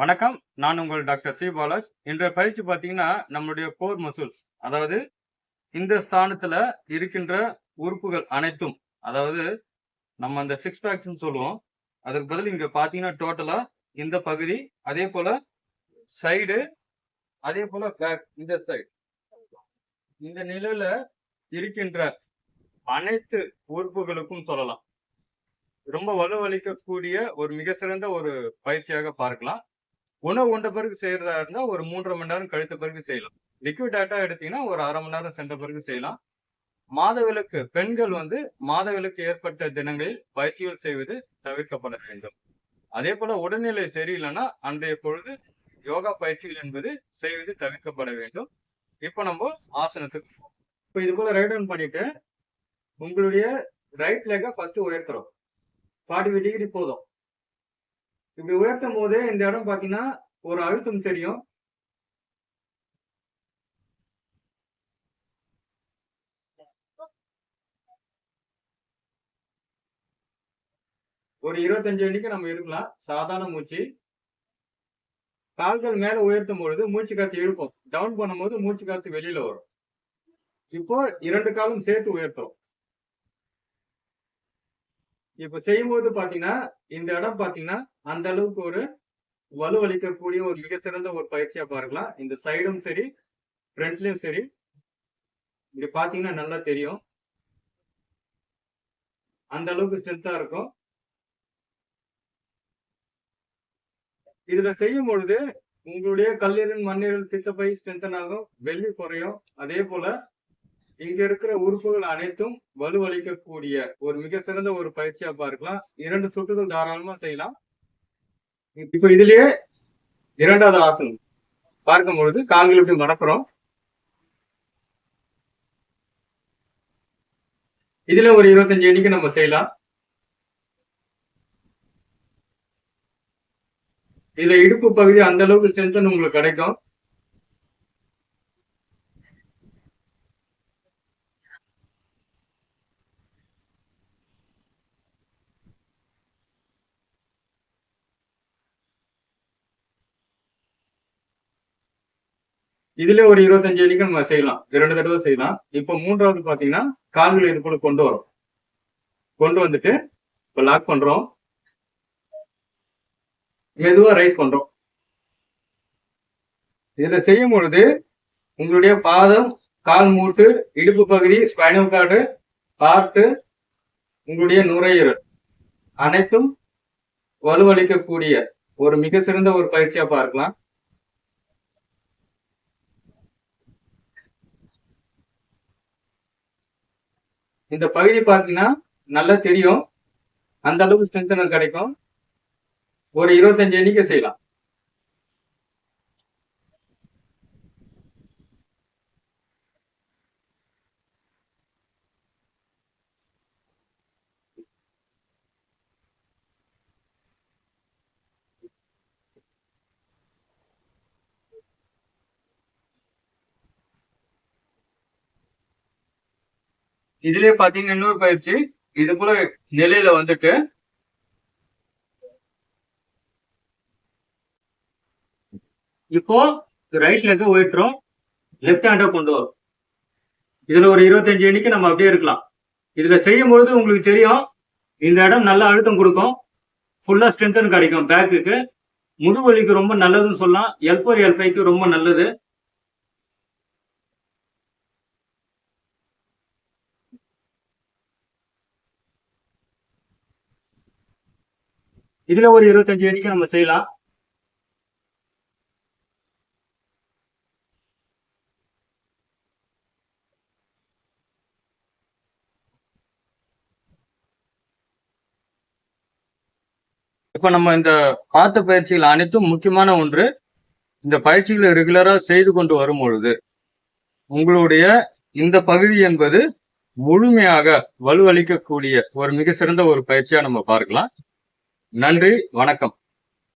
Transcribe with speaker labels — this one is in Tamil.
Speaker 1: வணக்கம். நான் உங்கள் டாக்டர் ஸ்ரீ பாலாஜ். இன்றைய பயிற்சி பார்த்தீங்கன்னா நம்மளுடைய கோர் மசூல்ஸ் அதாவது இந்த ஸ்தானத்தில் இருக்கின்ற உறுப்புகள் அனைத்தும் அதாவது நம்ம அந்த சிக்ஸ் பேக்ஸ்னு சொல்லுவோம். அதுக்கு பதில் இங்கே பார்த்தீங்கன்னா டோட்டலாக இந்த பகுதி அதே போல் சைடு அதே போல் பேக் இந்த சைடு இந்த நிலையில் இருக்கின்ற அனைத்து உறுப்புகளுக்கும் சொல்லலாம். ரொம்ப வலுவளிக்கக்கூடிய ஒரு மிக சிறந்த ஒரு பயிற்சியாக பார்க்கலாம். உணவு உண்ட பிறகு செய்யறதா இருந்தா ஒரு மூன்றரை மணி நேரம் கழித்த பிறகு செய்யலாம். லிக்விட் டேட்டா எடுத்தீங்கன்னா ஒரு அரை மணி நேரம் சென்ற பிறகு செய்யலாம். மாதவிலக்கு பெண்கள் வந்து மாதவிலக்கு ஏற்பட்ட தினங்களில் பயிற்சிகள் செய்வது தவிர்க்கப்பட வேண்டும். அதே போல உடல்நிலை சரியில்லைன்னா அன்றைய பொழுது யோகா பயிற்சிகள் என்பது செய்வது தவிர்க்கப்பட வேண்டும். இப்போ நம்ம ஆசனத்துக்கு இப்போ இது போல ரைட் டவுன் பண்ணிட்டு உங்களுடைய ரைட் லெக்கை ஃபர்ஸ்ட் உயர்த்துறோம் ஃபார்ட்டி ஃபைவ் டிகிரி போதும். இப்படி உயர்த்தும் போது இந்த இடம் பாத்தீங்கன்னா ஒரு அழுத்தம் தெரியும். ஒரு இருபத்தஞ்சு அடிக்கு நம்ம இருக்கலாம். சாதாரண மூச்சு. கால்கள் மேல உயர்த்தும் பொழுது மூச்சு காத்து இழுப்போம் டவுன் பண்ணும்போது மூச்சு காத்து வெளியில வரும். இப்போ இரண்டு காலும் சேர்த்து உயர்த்துறோம். இப்ப செய்யும்போது பாத்தீங்கன்னா இந்த இடம் பாத்தீங்கன்னா அந்த அளவுக்கு ஒரு வலுவளிக்கக்கூடிய ஒரு மிக சிறந்த ஒரு பயிற்சியா பார்க்கலாம். இந்த சைடும் சரி ஃப்ரண்ட்லயும் சரி இங்க பாத்தீங்கன்னா நல்லா தெரியும். அந்த அளவுக்கு ஸ்ட்ரென்த்தா இருக்கும். இதுல செய்யும் பொழுது உங்களுடைய கல்லீரல் மண்ணீரல் பித்தப்பை ஸ்ட்ரென்தன் ஆகும். வெள்ளி குறையும். அதே போல இங்க இருக்கிற உறுப்புகள் அனைத்தும் வலுவளிக்கக்கூடிய ஒரு மிக சிறந்த ஒரு பயிற்சியா பார்க்கலாம். இரண்டு சுற்றுகள் தாராளமா செய்யலாம். இப்ப இதுலயே இரண்டாவது ஆசனம். பார்க்கும் பொழுது கால்கள் இப்படி மடக்கிறோம். இதுல ஒரு இருபத்தஞ்சு எண்ணிக்கை நம்ம செய்யலாம். இதுல இடுப்பு பகுதி அந்த அளவுக்கு ஸ்ட்ரென்த் உங்களுக்கு கிடைக்கும். இதுல ஒரு இருபத்தஞ்சு எண்ணிக்கை நம்ம செய்யலாம். இரண்டு தடவை செய்யலாம். இப்போ மூன்றாவது பாத்தீங்கன்னா கால்களை இது போல கொண்டு வரும். கொண்டு வந்துட்டு இப்போ லாக் பண்றோம். மெதுவா ரைஸ் பண்றோம். இதுல செய்யும் பொழுது உங்களுடைய பாதம் கால் மூட்டு இடுப்பு பகுதி ஸ்பைனல் கார்டு ஹார்ட் உங்களுடைய நுரையீரல் அனைத்தும் வலுவளிக்கக்கூடிய ஒரு மிக சிறந்த ஒரு பயிற்சியா பார்க்கலாம். இந்த பகுதி பார்த்தீங்கன்னா நல்லா தெரியும். அந்த அளவுக்கு ஸ்ட்ரென்த் கிடைக்கும். ஒரு இருபத்தஞ்சு எண்ணிக்கை செய்யலாம். இதுலயே பாத்தீங்கன்னா இன்னொரு பயிற்சி. இது போல நிலையில வந்துட்டு இப்போ ரைட்ல இருந்து ஓயிட்டுரும் லெஃப்ட் ஹேண்டா கொண்டு வரும். இதுல ஒரு இருபத்தஞ்சு எண்ணிக்கை நம்ம அப்படியே இருக்கலாம். இதுல செய்யும் பொழுது உங்களுக்கு தெரியும் இந்த இடம் நல்ல அழுத்தம் கொடுக்கும். ஃபுல்லா ஸ்ட்ரென்த் கிடைக்கும். பேக்குக்கு முதுகு வலிக்கு ரொம்ப நல்லதுன்னு சொல்லலாம். எல் ஃபோர் எல் ஃபைவ்க்கு ரொம்ப நல்லது. இதுல ஒரு இருபத்தஞ்சு வரைக்கும் நம்ம செய்யலாம். இப்ப நம்ம இந்த பார்த்த பயிற்சிகள் அனைத்தும் முக்கியமான ஒன்று இந்த பயிற்சிகளை ரெகுலரா செய்து கொண்டு வரும் பொழுது உங்களுடைய இந்த பகுதி என்பது முழுமையாக வலுவளிக்கக்கூடிய ஒரு மிக சிறந்த ஒரு பயிற்சியா நம்ம பார்க்கலாம். நன்றி வணக்கம்.